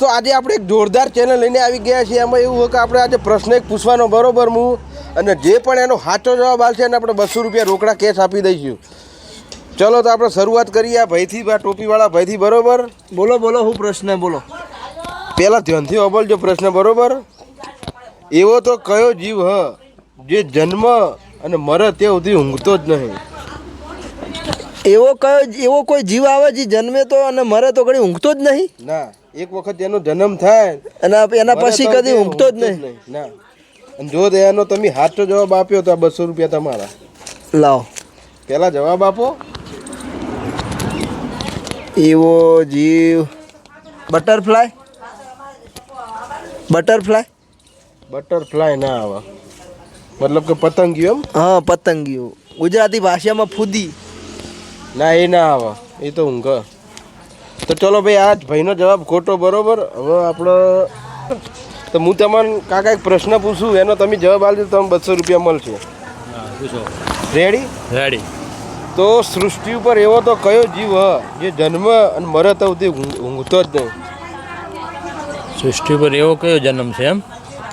દોસ્તો આજે આપણે એક જોરદાર ચેનલ લઈને આવી ગયા છીએ. એમાં એવું હોય કે આપણે આજે પ્રશ્ન એક પૂછવાનો બરોબર હું અને જે પણ એનો સાચો જવાબ આવશે એને આપણે બસો રૂપિયા રોકડા કેશ આપી દઈશું. ચલો તો આપણે શરૂઆત કરીએ આ ભાઈથી આ ટોપીવાળા ભાઈથી બરોબર? બોલો બોલો હું પ્રશ્ન બોલો. પહેલાં ધ્યાનથી અબલજો પ્રશ્ન બરોબર? એવો તો કયો જીવ હ જે જન્મ અને મરે તે સુધી ઊંઘતો જ નહીં? એવો કયો એવો કોઈ જીવ આવે જે જન્મે તો અને મરે તો ઘડી ઊંઘતો જ નહીં? ના એક વખત એનો જન્મ થાય. અને એના પછી કદી ઊંઘતો જ નહીં. ના. અને જો એનો તમે સાચો જવાબ આપ્યો તો આ બસો રૂપિયા તમારા. લાવો. પહેલા જવાબ આપો. એવો જીવ. બટરફ્લાય? બટરફ્લાય? બટરફ્લાય ના આવે. મતલબ કે પતંગિયો એમ? હા પતંગીઓ ગુજરાતી ભાષામાં ફૂદી. ના એ ના આવે. એ તો ઊંઘ. તો ચલો ભાઈ આ ભાઈનો જવાબ ખોટો બરોબર? હવે આપણો તો હું તમને કાકા એક પ્રશ્ન પૂછું એનો તમે જવાબ આપજો તો તમને બસો રૂપિયા મળશે. રેડી રેડી તો સૃષ્ટિ ઉપર એવો તો કયો જીવ હ જે જન્મ અને મરે તો ઊંઘતો જ નહીં? સૃષ્ટિ પર એવો કયો જન્મ છે એમ?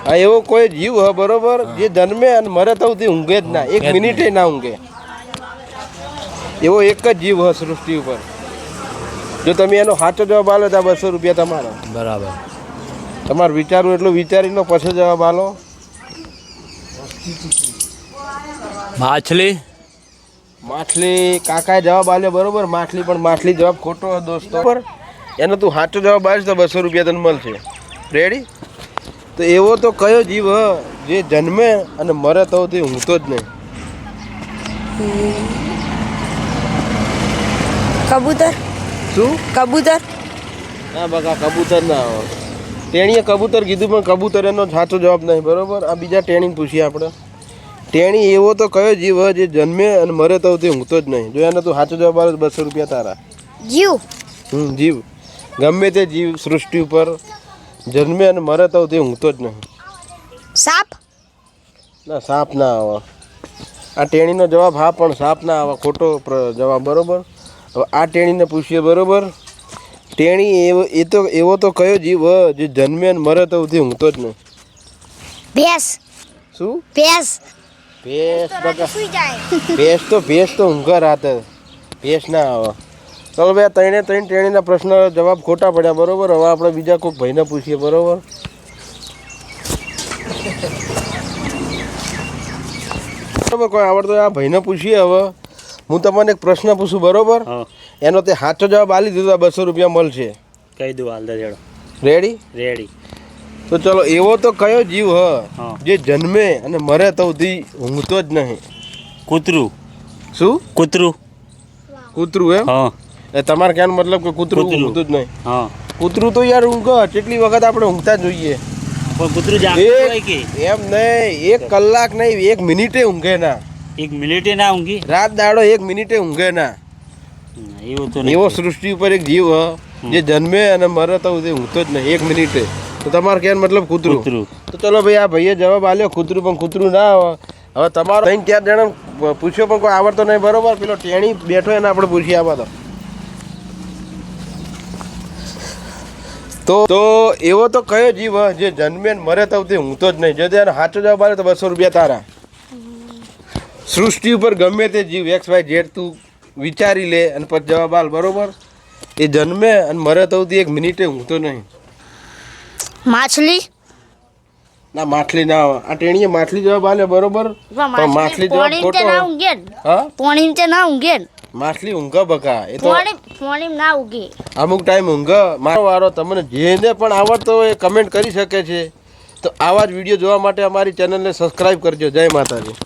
આ એવો કોઈ જીવ હ બરોબર? જે જન્મે અને મરે તો ઊંઘે જ ના. એક મિનિટે ના ઊંઘે. એવો એક જ જીવ હ સૃષ્ટિ ઉપર. જો તમે એનો સાચો જવાબ આલો તો બસો રૂપિયા તમારો. બરાબર. તમારે વિચારવું એટલું વિચારીને પછી જવાબ આલો માછલી? માછલી કાકાએ જવાબ આપ્યો બરોબર? માછલી પણ માછલી જવાબ ખોટો હતો દોસ્તો. પર એનો તું સાચો જવાબ આવીશ તો બસો રૂપિયા તને મળશે. રેડી તો એવો તો કયો જીવ હ જે જન્મે અને મરે તો હું તો જ નહીં. કબૂતર? શું? કબૂતર? ના બકા કબૂતર ના આવે ટેણીએ કબૂતર કીધું પણ કબૂતર એનો સાચો જવાબ નહીં બરોબર? આ બીજા ટેણી પૂછીએ આપણે. ટેણી એવો તો કયો જીવ જે જન્મે અને મરે તો તે ઊંઘતો જ નહીં. જો એને તું સાચો જવાબ આવે બસો રૂપિયા તારા. જીવ. હમ જીવ. ગમે તે જીવ સૃષ્ટિ ઉપર જન્મે અને મરે તો તે ઊંઘતો જ નહીં. સાપ? ના સાપ ના આવે. આ ટેણીનો જવાબ હા પણ સાપ ના આવે ખોટો જવાબ બરોબર? હવે આ ટેણીને પૂછીએ બરોબર? ટેણી એવો એ તો એવો તો કયો જીવ જે જન્મે ને મરે તો તે ઊંઘતો જ નહીં. ભેંસ. શું? ભેંસ. ભેંસ બકા. સુઈ જાય. ભેંસ તો ભેંસ તો ઊંઘ રાતે. ભેંસ ના આવે. ચાલો ભાઈ ત્રણે ત્રણ ટેણીના પ્રશ્ન જવાબ ખોટા પડ્યા બરોબર? હવે આપણે બીજા કોઈક ભાઈને પૂછીએ બરોબર? બરાબર કોઈ આવડતો આ ભાઈને પૂછીએ હવે. હું તમને એક પ્રશ્ન પૂછું બરોબર? એનો તે સાચો જવાબ આલી દીધો બસો રૂપિયા મળશે. કહી દઉં હાલ દેડો રેડી રેડી તો ચલો એવો તો કયો જીવ હ જે જન્મે અને મરે તો સુધી ઊંઘતો જ નહીં? કૂતરું. શું? કૂતરું. કૂતરું એમ? હા. એ તમારે ક્યાં મતલબ કે કૂતરું કૂતરું. ઊંઘતું જ નહીં. હા. કૂતરું તો યાર ઊંઘ કેટલી વખત આપણે ઊંઘતા જોઈએ? પણ કૂતરું જાગતું હોય કે? એમ નહીં એક કલાક નહીં એક મિનિટે ઊંઘે ના. એક મિનિટે ના ઊંઘી? રાત દાડો એક મિનિટે ઊંઘે ના. એવું તો એવો સૃષ્ટિ ઉપર એક જીવ જે જન્મે અને મરે તો તે ઊંઘતો જ નહીં એક મિનિટે. તો તમારે ક્યાં મતલબ કૂતરું? કૂતરું. તો ચલો ભાઈ આ ભાઈએ જવાબ આલ્યો કૂતરું પણ કૂતરું ના આવે હવે તમારો અહીં ચાર જણા પૂછ્યો પણ કોઈ આવડતો નહીં બરોબર? પેલો ટેણી બેઠો એને આપણે પૂછી આમાં તો. તો તો એવો તો કયો જીવ હ જે જન્મે મરે તો તે ઊંઘતો જ નહીં. જો તેને સાચો જવાબ આવે તો બસો રૂપિયા તારા. સૃષ્ટિ ઉપર ગમે તે જીવ એક્સ વાય ઝેડ તું વિચારી લે અને પછી જવાબ આલ બરોબર? એ જન્મે અને મરે તો એક મિનિટે ઊંઘતો નહીં. માછલી? ના માછલી ના આ ટેણીએ માછલી જવાબ આલે બરોબર? પણ માછલી જવાબ ખોટો. હા? પોણી તે ના ઊંઘે માછલી ઊંઘ બકા. એ તો પોણી ના ઊંઘે. અમુક ટાઈમ ઊંઘ. મારો વારો તમને જેને પણ આવડતો હોય કમેન્ટ કરી શકે છે. તો આવા જ વીડિયો જોવા માટે અમારી ચેનલને સબસ્ક્રાઇબ કરજો. જય માતાજી.